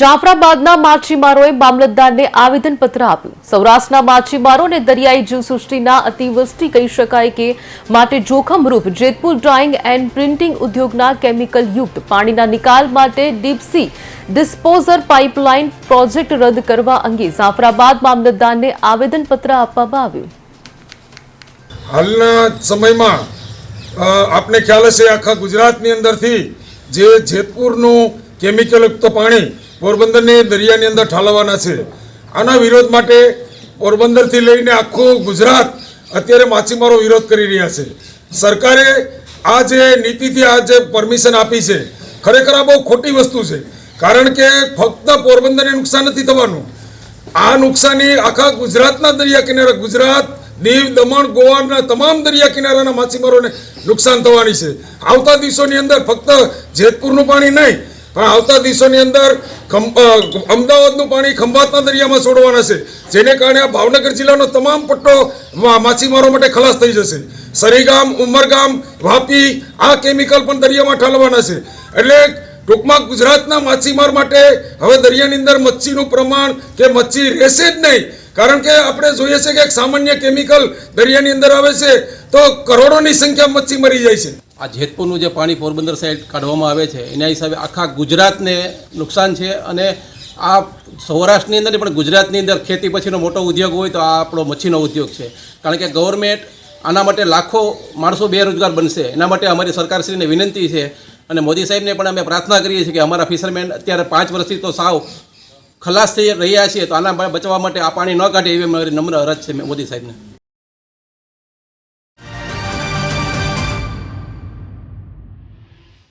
જાફરાબાદના માછીમારોએ મામલતદારને આવેદનપત્ર આપ્યું. સૌરાષ્ટ્રના માછીમારો અને દરિયાઈ જીવસૃષ્ટિના અતિવૃષ્ટિ કહી શકાય કે માટે જોખમરૂપ જેતપુર ડ્રાઇંગ એન્ડ પ્રિન્ટિંગ ઉદ્યોગના કેમિકલ યુક્ત પાણીના નિકાલ માટે ડીપસી ડિસ્પોઝર પાઇપલાઇન પ્રોજેક્ટ રદ કરવા અંગે જાફરાબાદ મામલતદારને આવેદનપત્ર આપવામાં આવ્યું. હાલના સમયમાં આપને ખ્યાલ હશે આખા ગુજરાતની અંદરથી જે જેતપુરનું કેમિકલયુક્ત પાણી પોરબંદરની દરિયાની અંદર ઠાલવવાના છે. આના વિરોધ માટે પોરબંદરથી લઈને આખું ગુજરાત અત્યારે માછીમારો વિરોધ કરી રહ્યા છે. સરકારે આ જે નીતિથી આ જે પરમિશન આપી છે, ખરેખર આ બહુ ખોટી વસ્તુ છે. કારણ કે ફક્ત પોરબંદરને નુકસાન નથી થવાનું. આ નુકસાની આખા ગુજરાતના દરિયા કિનારા, ગુજરાત, દીવ, દમણ, ગોવાના તમામ દરિયા કિનારાના માછીમારોને નુકસાન થવાની છે. આવતા દિવસોની અંદર ફક્ત જેતપુરનું પાણી નહીં પણ આવતા દિવસોની અંદર અમદાવાદનું પાણી ખંભાતના દરિયામાં છોડવાના છે, જેને કારણે આ ભાવનગર જિલ્લાનો તમામ પટ્ટો માછીમારો માટે ખલાસ થઈ જશે. સરીગામ, ઉમરગામ, વાપી, આ કેમિકલ પણ દરિયામાં ઠાલવાના છે. એટલે ટૂંકમાં ગુજરાતના માછીમાર માટે હવે દરિયાની અંદર મચ્છીનું પ્રમાણ કે મચ્છી રહેશે જ નહીં. કારણ કે આપણે જોઈએ છે કે એક સામાન્ય કેમિકલ દરિયાની અંદર આવે છે, તો કરોડોની સંખ્યા મચ્છી મરી જાય છે. આ જેતપુરનું જે પાણી પોરબંદર સાઈડ કાઢવામાં આવે છે, એના હિસાબે આખા ગુજરાતને નુકસાન છે અને આ સૌરાષ્ટ્રની અંદર પણ ગુજરાતની અંદર ખેતી પછીનો મોટો ઉદ્યોગ હોય તો આ આપણો મચ્છીનો ઉદ્યોગ છે. કારણ કે ગવર્મેન્ટ આના માટે લાખો માણસો બેરોજગાર બનશે, એના માટે અમારી સરકારશ્રીને વિનંતી છે અને મોદી સાહેબને પણ અમે પ્રાર્થના કરીએ છીએ કે અમારા ફિશરમેન અત્યારે પાંચ વર્ષથી તો સાવ ખલાસ થઈ રહ્યા છીએ તો આના બચવા માટે આ પાણી ન કાઢે એવી અમારી નમ્ર અરજ છે મોદી સાહેબને.